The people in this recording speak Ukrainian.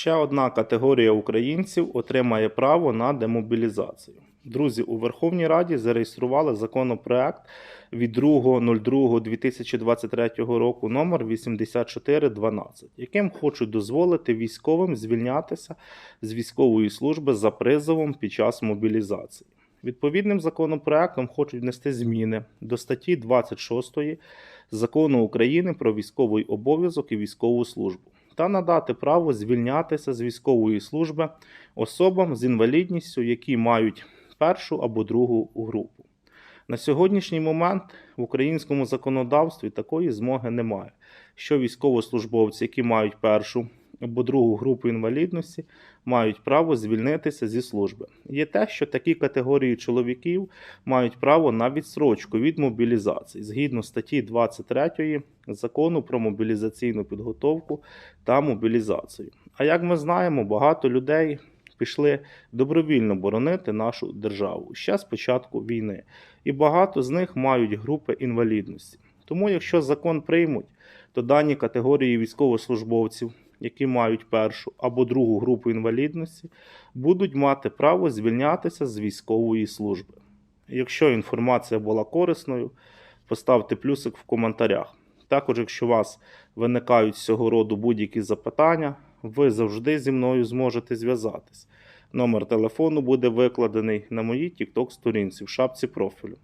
Ще одна категорія українців отримає право на демобілізацію. Друзі, у Верховній Раді зареєстрували законопроект від 2.02.2023 року номер 8412, яким хочуть дозволити військовим звільнятися з військової служби за призовом під час мобілізації. Відповідним законопроектом хочуть внести зміни до статті 26 Закону України про військовий обов'язок і військову службу та надати право звільнятися з військової служби особам з інвалідністю, які мають першу або другу групу. На сьогоднішній момент в українському законодавстві такої змоги немає, що військовослужбовці, які мають першу або другу групу інвалідності, мають право звільнитися зі служби. Є те, що такі категорії чоловіків мають право на відсрочку від мобілізації згідно статті 23 закону про мобілізаційну підготовку та мобілізацію. А як ми знаємо, багато людей пішли добровільно боронити нашу державу ще з початку війни, і багато з них мають групи інвалідності. Тому, якщо закон приймуть, то дані категорії військовослужбовців, які мають першу або другу групу інвалідності, будуть мати право звільнятися з військової служби. Якщо інформація була корисною, поставте плюсик в коментарях. Також, якщо у вас виникають з цього роду будь-які запитання, ви завжди зі мною зможете зв'язатись. Номер телефону буде викладений на моїй TikTok сторінці в шапці профілю.